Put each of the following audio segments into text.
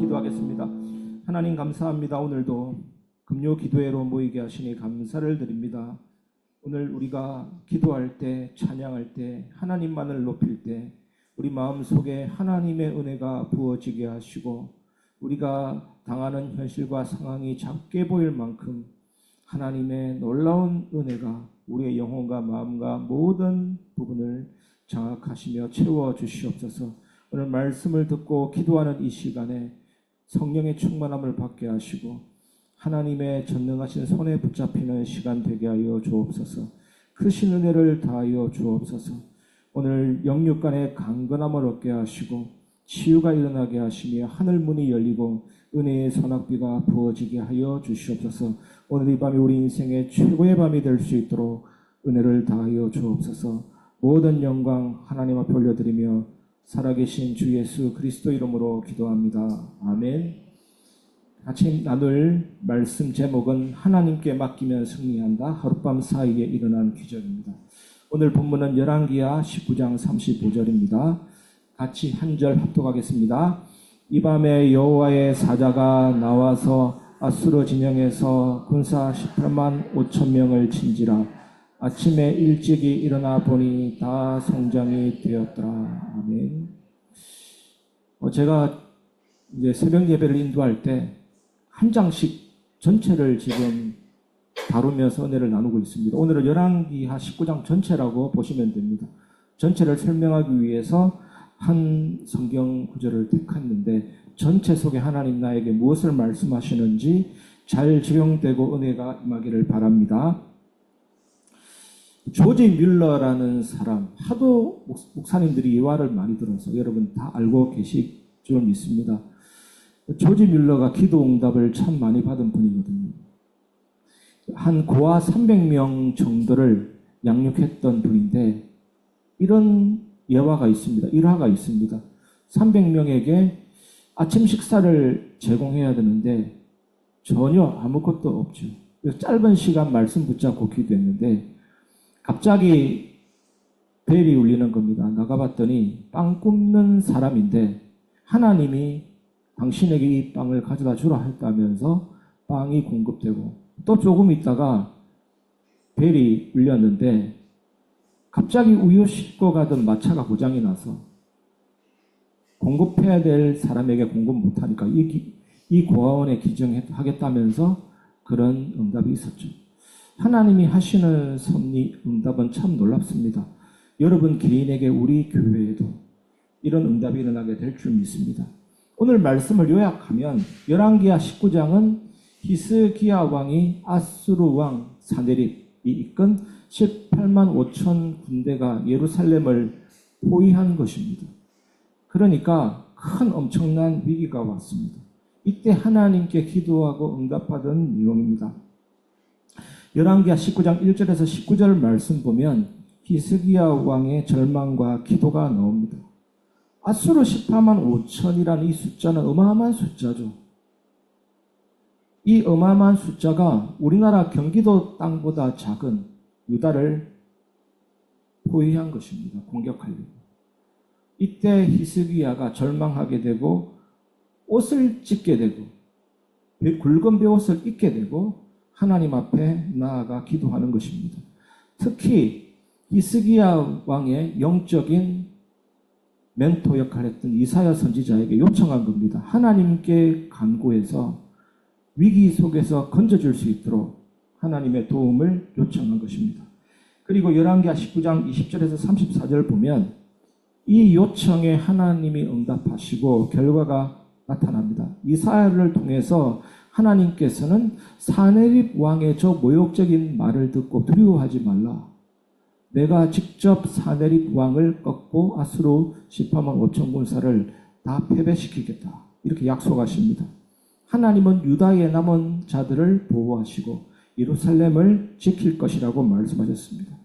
기도하겠습니다. 하나님 감사합니다. 오늘도 금요 기도회로 모이게 하시니 감사를 드립니다. 오늘 우리가 기도할 때, 찬양할 때, 하나님만을 높일 때, 우리 마음 속에 하나님의 은혜가 부어지게 하시고, 우리가 당하는 현실과 상황이 작게 보일 만큼 하나님의 놀라운 은혜가 우리의 영혼과 마음과 모든 부분을 장악하시며 채워 주시옵소서. 오늘 말씀을 듣고 기도하는 이 시간에 성령의 충만함을 받게 하시고 하나님의 전능하신 손에 붙잡히는 시간 되게 하여 주옵소서. 크신 은혜를 다하여 주옵소서. 오늘 영육 간의 강건함을 얻게 하시고 치유가 일어나게 하시며 하늘 문이 열리고 은혜의 소낙비가 부어지게 하여 주시옵소서. 오늘 이 밤이 우리 인생의 최고의 밤이 될 수 있도록 은혜를 다하여 주옵소서. 모든 영광 하나님 앞에 올려드리며 살아계신 주 예수 그리스도 이름으로 기도합니다. 아멘. 같이 나눌 말씀 제목은 하나님께 맡기면 승리한다. 하룻밤 사이에 일어난 기적입니다. 오늘 본문은 열왕기하 19장 35절입니다. 같이 한 절 합독하겠습니다. 이 밤에 여호와의 사자가 나와서 아수르 진영에서 군사 18만 5천 명을 친지라 아침에 일찍이 일어나 보니 다 성장이 되었더라. 아멘. 어, 제가 이제 새벽 예배를 인도할 때 한 장씩 전체를 지금 다루면서 은혜를 나누고 있습니다. 오늘은 열왕기하 19장 전체라고 보시면 됩니다. 전체를 설명하기 위해서 한 성경 구절을 택했는데 전체 속에 하나님 나에게 무엇을 말씀하시는지 잘 적용되고 은혜가 임하기를 바랍니다. 조지 뮬러라는 사람 하도 목사님들이 예화를 많이 들어서 여러분 다 알고 계실 줄 믿습니다. 조지 뮬러가 기도 응답을 참 많이 받은 분이거든요. 한 고아 300명 정도를 양육했던 분인데 이런 예화가 있습니다. 일화가 있습니다. 300명에게 아침 식사를 제공해야 되는데 전혀 아무것도 없죠. 짧은 시간 말씀 붙잡고 기도했는데 갑자기 벨이 울리는 겁니다. 나가봤더니 빵 굽는 사람인데 하나님이 당신에게 이 빵을 가져다 주라 했다면서 빵이 공급되고 또 조금 있다가 벨이 울렸는데 갑자기 우유 싣고 가던 마차가 고장이 나서 공급해야 될 사람에게 공급 못하니까 이, 기, 이 고아원에 기증하겠다면서 그런 응답이 있었죠. 하나님이 하시는 섭리 응답은 참 놀랍습니다. 여러분 개인에게 우리 교회에도 이런 응답이 일어나게 될 줄 믿습니다. 오늘 말씀을 요약하면 열왕기하 19장은 히스기야 왕이 아수르 왕 사네립이 이끈 18만 5천 군대가 예루살렘을 포위한 것입니다. 그러니까 큰 엄청난 위기가 왔습니다. 이때 하나님께 기도하고 응답받은 내용입니다. 열왕기하 19장 1절에서 19절 말씀 보면 히스기야 왕의 절망과 기도가 나옵니다. 아수르 18만 5천이라는 이 숫자는 어마어마한 숫자죠. 이 어마어마한 숫자가 우리나라 경기도 땅보다 작은 유다를 포위한 것입니다. 공격하려고. 이때 히스기야가 절망하게 되고 옷을 찢게 되고 굵은 베옷을 입게 되고 하나님 앞에 나아가 기도하는 것입니다. 특히 히스기야 왕의 영적인 멘토 역할을 했던 이사야 선지자에게 요청한 겁니다. 하나님께 간구해서 위기 속에서 건져줄 수 있도록 하나님의 도움을 요청한 것입니다. 그리고 열왕기하 19장 20절에서 34절 보면 이 요청에 하나님이 응답하시고 결과가 나타납니다. 이사야를 통해서 하나님께서는 사네립 왕의 저 모욕적인 말을 듣고 두려워하지 말라. 내가 직접 사네립 왕을 꺾고 아수로 18만 5천 군사를 다 패배시키겠다. 이렇게 약속하십니다. 하나님은 유다의 남은 자들을 보호하시고 예루살렘을 지킬 것이라고 말씀하셨습니다.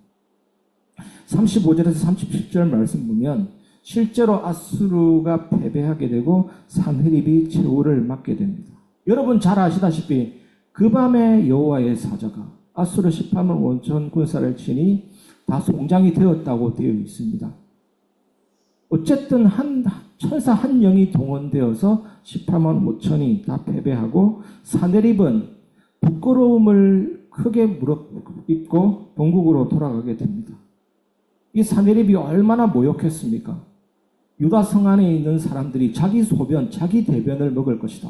35절에서 37절 말씀 보면 실제로 아수르가 패배하게 되고 산헤립이 최후를 맞게 됩니다. 여러분 잘 아시다시피 그 밤에 여호와의 사자가 아수르 18만 원천 군사를 치니 다 송장이 되었다고 되어 있습니다. 어쨌든 한 천사 한 명이 동원되어서 18만 5천이 다 패배하고 사내립은 부끄러움을 크게 물어입고 본국으로 돌아가게 됩니다. 이 사내립이 얼마나 모욕했습니까? 유다 성 안에 있는 사람들이 자기 소변, 자기 대변을 먹을 것이다.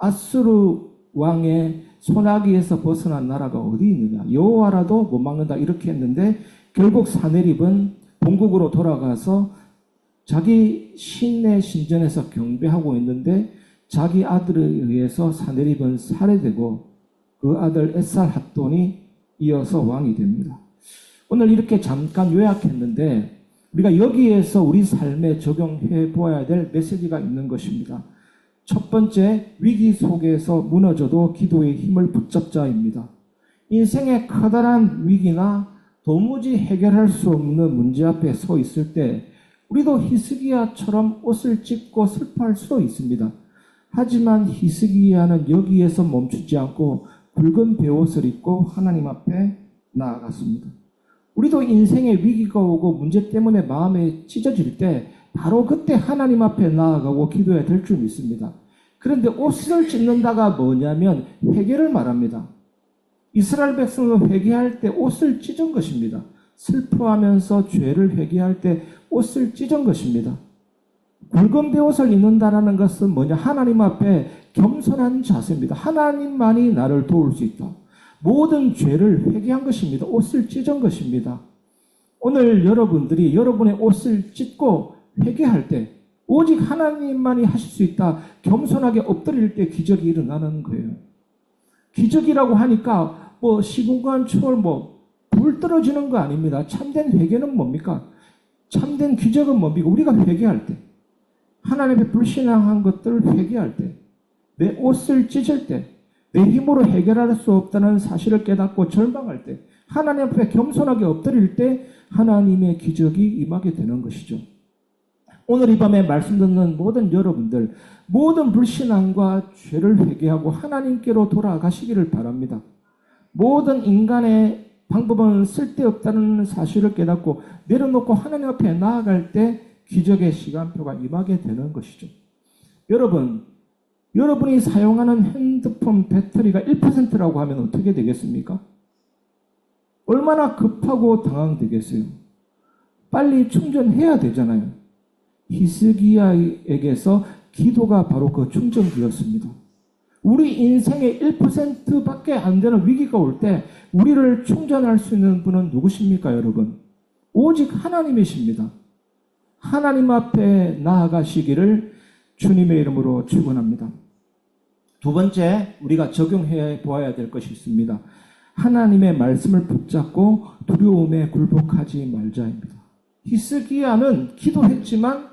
아수르 왕의 소나기에서 벗어난 나라가 어디 있느냐? 여호와라도 못 막는다 이렇게 했는데 결국 사내립은 본국으로 돌아가서 자기 신내 신전에서 경배하고 있는데 자기 아들에 의해서 사내립은 살해되고 그 아들 에살 핫돈이 이어서 왕이 됩니다. 오늘 이렇게 잠깐 요약했는데 우리가 여기에서 우리 삶에 적용해 보아야 될 메시지가 있는 것입니다. 첫 번째, 위기 속에서 무너져도 기도의 힘을 붙잡자입니다. 인생의 커다란 위기나 도무지 해결할 수 없는 문제 앞에 서 있을 때 우리도 히스기야처럼 옷을 찢고 슬퍼할 수도 있습니다. 하지만 히스기야는 여기에서 멈추지 않고 붉은 베옷을 입고 하나님 앞에 나아갔습니다. 우리도 인생의 위기가 오고 문제 때문에 마음에 찢어질 때 바로 그때 하나님 앞에 나아가고 기도해야 될 줄 믿습니다. 그런데 옷을 찢는다가 뭐냐면 회개를 말합니다. 이스라엘 백성은 회개할 때 옷을 찢은 것입니다. 슬퍼하면서 죄를 회개할 때 옷을 찢은 것입니다. 굵은 베옷을 입는다라는 것은 뭐냐? 하나님 앞에 겸손한 자세입니다. 하나님만이 나를 도울 수 있다. 모든 죄를 회개한 것입니다. 옷을 찢은 것입니다. 오늘 여러분들이 여러분의 옷을 찢고 회개할 때 오직 하나님만이 하실 수 있다. 겸손하게 엎드릴 때 기적이 일어나는 거예요. 기적이라고 하니까 뭐 시공간 초월 뭐불 떨어지는 거 아닙니다. 참된 회개는 뭡니까? 참된 기적은 뭡니까? 우리가 회개할 때 하나님의 불신앙한 것들을 회개할 때 내 옷을 찢을 때 내 힘으로 해결할 수 없다는 사실을 깨닫고 절망할 때 하나님 앞에 겸손하게 엎드릴 때 하나님의 기적이 임하게 되는 것이죠. 오늘 이 밤에 말씀 듣는 모든 여러분들 모든 불신앙과 죄를 회개하고 하나님께로 돌아가시기를 바랍니다. 모든 인간의 방법은 쓸데없다는 사실을 깨닫고 내려놓고 하나님 앞에 나아갈 때 기적의 시간표가 임하게 되는 것이죠. 여러분, 여러분이 사용하는 핸드폰 배터리가 1%라고 하면 어떻게 되겠습니까? 얼마나 급하고 당황되겠어요? 빨리 충전해야 되잖아요. 히스기야에게서 기도가 바로 그 충전기였습니다. 우리 인생의 1%밖에 안 되는 위기가 올 때 우리를 충전할 수 있는 분은 누구십니까, 여러분? 오직 하나님이십니다. 하나님 앞에 나아가시기를 주님의 이름으로 축원합니다. 두 번째 우리가 적용해 보아야 될 것이 있습니다. 하나님의 말씀을 붙잡고 두려움에 굴복하지 말자입니다. 히스기야는 기도했지만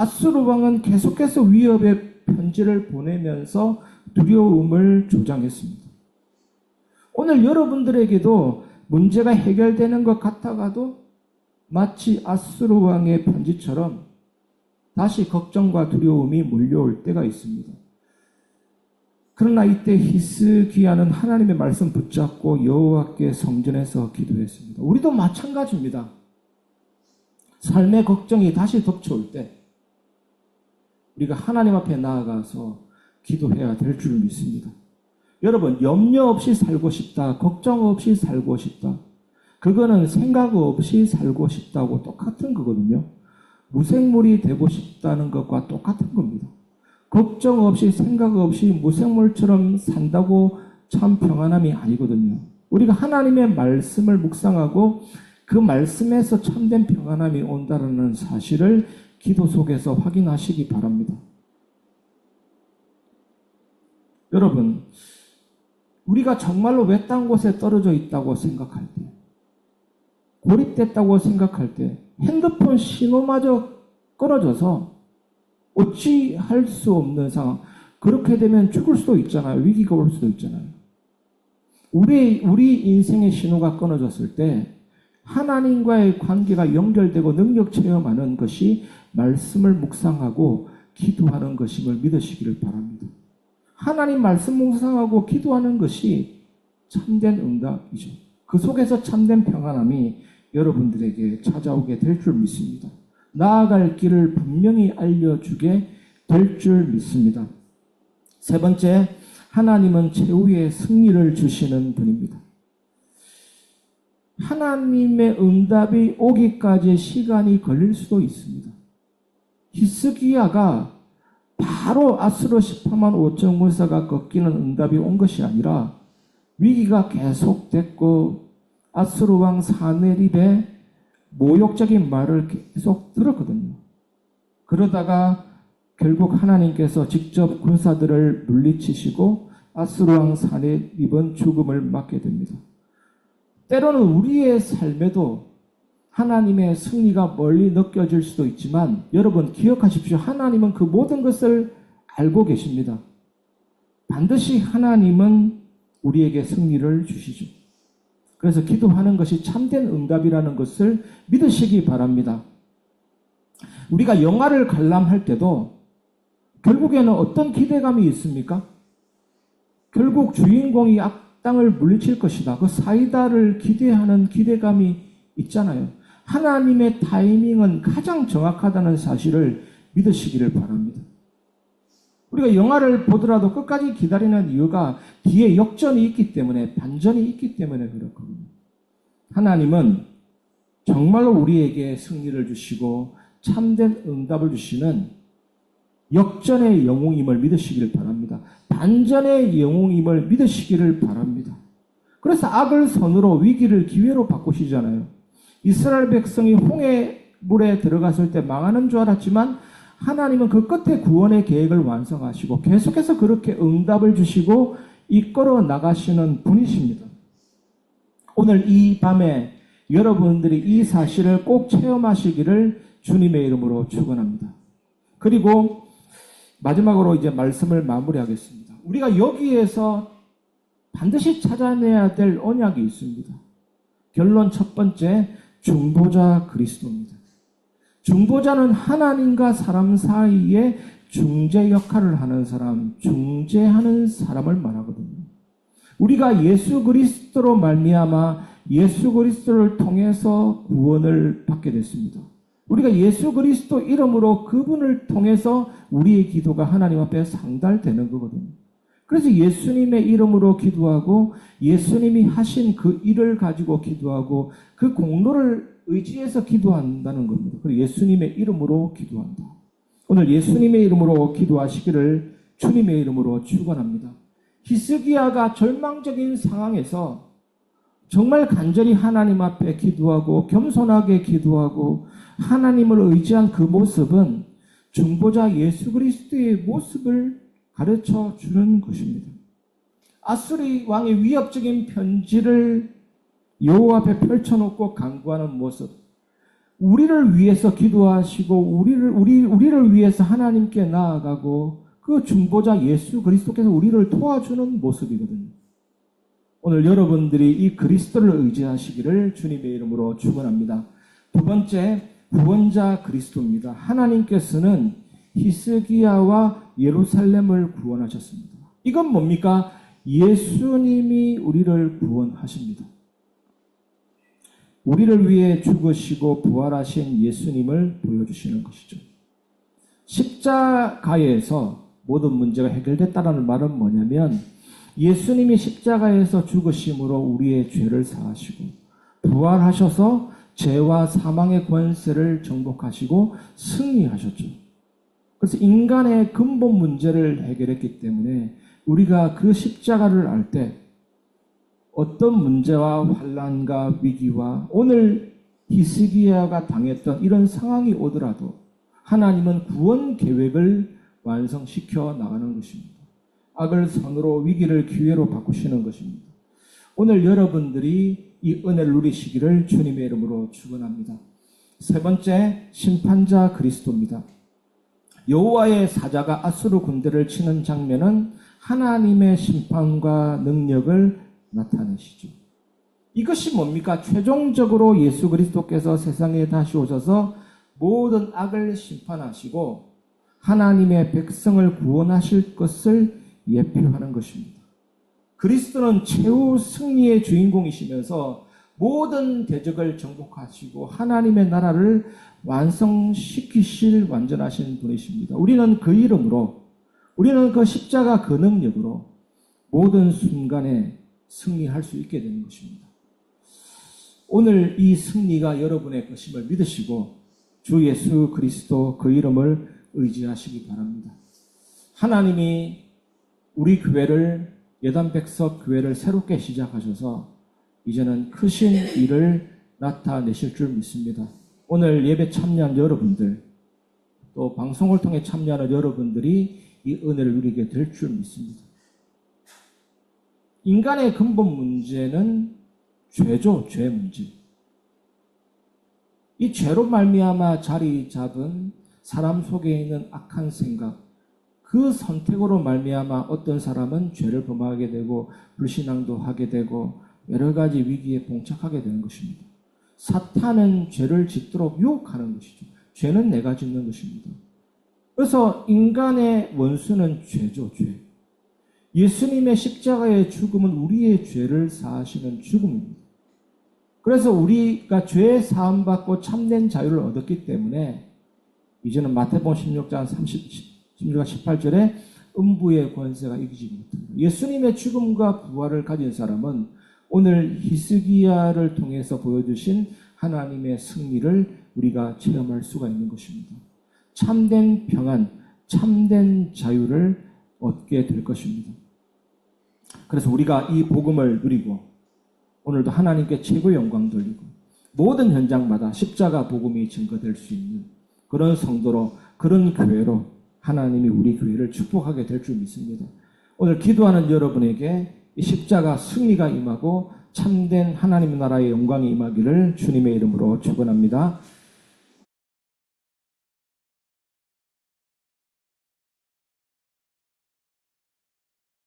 아수르 왕은 계속해서 위협의 편지를 보내면서 두려움을 조장했습니다. 오늘 여러분들에게도 문제가 해결되는 것 같아가도 마치 아수르 왕의 편지처럼 다시 걱정과 두려움이 몰려올 때가 있습니다. 그러나 이때 히스기야는 하나님의 말씀 붙잡고 여호와께 성전에서 기도했습니다. 우리도 마찬가지입니다. 삶의 걱정이 다시 덮쳐올 때 우리가 하나님 앞에 나아가서 기도해야 될 줄 믿습니다. 여러분 염려 없이 살고 싶다. 걱정 없이 살고 싶다. 그거는 생각 없이 살고 싶다고 똑같은 거거든요. 무생물이 되고 싶다는 것과 똑같은 겁니다. 걱정 없이 생각 없이 무생물처럼 산다고 참 평안함이 아니거든요. 우리가 하나님의 말씀을 묵상하고 그 말씀에서 참된 평안함이 온다는 사실을 기도 속에서 확인하시기 바랍니다. 여러분, 우리가 정말로 외딴 곳에 떨어져 있다고 생각할 때, 고립됐다고 생각할 때, 핸드폰 신호마저 끊어져서 어찌 할 수 없는 상황. 그렇게 되면 죽을 수도 있잖아요. 위기가 올 수도 있잖아요. 우리, 우리 인생의 신호가 끊어졌을 때 하나님과의 관계가 연결되고 능력 체험하는 것이 말씀을 묵상하고 기도하는 것임을 믿으시기를 바랍니다. 하나님 말씀 묵상하고 기도하는 것이 참된 응답이죠. 그 속에서 참된 평안함이 여러분들에게 찾아오게 될 줄 믿습니다. 나아갈 길을 분명히 알려주게 될 줄 믿습니다. 세 번째, 하나님은 최후의 승리를 주시는 분입니다. 하나님의 응답이 오기까지 시간이 걸릴 수도 있습니다. 히스기야가 바로 아수르 18만 5천 군사가 꺾이는 응답이 온 것이 아니라 위기가 계속됐고 아수르 왕 사네립의 모욕적인 말을 계속 들었거든요. 그러다가 결국 하나님께서 직접 군사들을 물리치시고 아수르 왕 사네립은 죽음을 맞게 됩니다. 때로는 우리의 삶에도 하나님의 승리가 멀리 느껴질 수도 있지만 여러분 기억하십시오. 하나님은 그 모든 것을 알고 계십니다. 반드시 하나님은 우리에게 승리를 주시죠. 그래서 기도하는 것이 참된 응답이라는 것을 믿으시기 바랍니다. 우리가 영화를 관람할 때도 결국에는 어떤 기대감이 있습니까? 결국 주인공이 악 당을 물리칠 것이다. 그 사이다를 기대하는 기대감이 있잖아요. 하나님의 타이밍은 가장 정확하다는 사실을 믿으시기를 바랍니다. 우리가 영화를 보더라도 끝까지 기다리는 이유가 뒤에 역전이 있기 때문에, 반전이 있기 때문에 그렇거든요. 하나님은 정말로 우리에게 승리를 주시고 참된 응답을 주시는 역전의 영웅임을 믿으시기를 바랍니다. 반전의 영웅임을 믿으시기를 바랍니다. 그래서 악을 선으로 위기를 기회로 바꾸시잖아요. 이스라엘 백성이 홍해 물에 들어갔을 때 망하는 줄 알았지만 하나님은 그 끝에 구원의 계획을 완성하시고 계속해서 그렇게 응답을 주시고 이끌어 나가시는 분이십니다. 오늘 이 밤에 여러분들이 이 사실을 꼭 체험하시기를 주님의 이름으로 축원합니다. 그리고 마지막으로 이제 말씀을 마무리하겠습니다. 우리가 여기에서 반드시 찾아내야 될 언약이 있습니다. 결론 첫 번째, 중보자 그리스도입니다. 중보자는 하나님과 사람 사이에 중재 역할을 하는 사람, 중재하는 사람을 말하거든요. 우리가 예수 그리스도로 말미암아 예수 그리스도를 통해서 구원을 받게 됐습니다. 우리가 예수 그리스도 이름으로 그분을 통해서 우리의 기도가 하나님 앞에 상달되는 거거든요. 그래서 예수님의 이름으로 기도하고 예수님이 하신 그 일을 가지고 기도하고 그 공로를 의지해서 기도한다는 겁니다. 그리고 예수님의 이름으로 기도한다. 오늘 예수님의 이름으로 기도하시기를 주님의 이름으로 축원합니다. 히스기야가 절망적인 상황에서 정말 간절히 하나님 앞에 기도하고 겸손하게 기도하고 하나님을 의지한 그 모습은 중보자 예수 그리스도의 모습을 가르쳐 주는 것입니다. 아수리 왕의 위협적인 편지를 여호와 앞에 펼쳐놓고 간구하는 모습, 우리를 위해서 기도하시고 우리를 우리 우리를 위해서 하나님께 나아가고 그 중보자 예수 그리스도께서 우리를 도와주는 모습이거든요. 오늘 여러분들이 이 그리스도를 의지하시기를 주님의 이름으로 축원합니다. 두 번째 구원자 그리스도입니다. 하나님께서는 히스기야와 예루살렘을 구원하셨습니다. 이건 뭡니까? 예수님이 우리를 구원하십니다. 우리를 위해 죽으시고 부활하신 예수님을 보여주시는 것이죠. 십자가에서 모든 문제가 해결됐다라는 말은 뭐냐면 예수님이 십자가에서 죽으심으로 우리의 죄를 사하시고 부활하셔서 죄와 사망의 권세를 정복하시고 승리하셨죠. 그래서 인간의 근본 문제를 해결했기 때문에 우리가 그 십자가를 알 때 어떤 문제와 환란과 위기와 오늘 히스기야가 당했던 이런 상황이 오더라도 하나님은 구원 계획을 완성시켜 나가는 것입니다. 악을 선으로 위기를 기회로 바꾸시는 것입니다. 오늘 여러분들이 이 은혜를 누리시기를 주님의 이름으로 축원합니다. 세 번째 심판자 그리스도입니다. 여호와의 사자가 아수르 군대를 치는 장면은 하나님의 심판과 능력을 나타내시죠. 이것이 뭡니까? 최종적으로 예수 그리스도께서 세상에 다시 오셔서 모든 악을 심판하시고 하나님의 백성을 구원하실 것을 예표하는 것입니다. 그리스도는 최후 승리의 주인공이시면서 모든 대적을 정복하시고 하나님의 나라를 완성시키실 완전하신 분이십니다. 우리는 그 이름으로 우리는 그 십자가 그 능력으로 모든 순간에 승리할 수 있게 되는 것입니다. 오늘 이 승리가 여러분의 것임을 믿으시고 주 예수 그리스도 그 이름을 의지하시기 바랍니다. 하나님이 우리 교회를 예단 백석 교회를 새롭게 시작하셔서 이제는 크신 일을 나타내실 줄 믿습니다. 오늘 예배 참여한 여러분들 또 방송을 통해 참여하는 여러분들이 이 은혜를 누리게 될 줄 믿습니다. 인간의 근본 문제는 죄죠, 죄 문제. 이 죄로 말미암아 자리 잡은 사람 속에 있는 악한 생각, 그 선택으로 말미암아 어떤 사람은 죄를 범하게 되고 불신앙도 하게 되고 여러 가지 위기에 봉착하게 되는 것입니다. 사탄은 죄를 짓도록 유혹하는 것이죠. 죄는 내가 짓는 것입니다. 그래서 인간의 원수는 죄죠, 죄. 예수님의 십자가의 죽음은 우리의 죄를 사하시는 죽음입니다. 그래서 우리가 죄 사함 받고 참된 자유를 얻었기 때문에 이제는 마태복음 16장 30, 16장 18절에 음부의 권세가 이기지 못합니다. 예수님의 죽음과 부활을 가진 사람은 오늘 히스기야를 통해서 보여주신 하나님의 승리를 우리가 체험할 수가 있는 것입니다. 참된 평안, 참된 자유를 얻게 될 것입니다. 그래서 우리가 이 복음을 누리고 오늘도 하나님께 최고 영광 돌리고 모든 현장마다 십자가 복음이 증거될 수 있는 그런 성도로 그런 교회로 하나님이 우리 교회를 축복하게 될 줄 믿습니다. 오늘 기도하는 여러분에게 이 십자가 승리가 임하고 참된 하나님 나라의 영광이 임하기를 주님의 이름으로 축원합니다.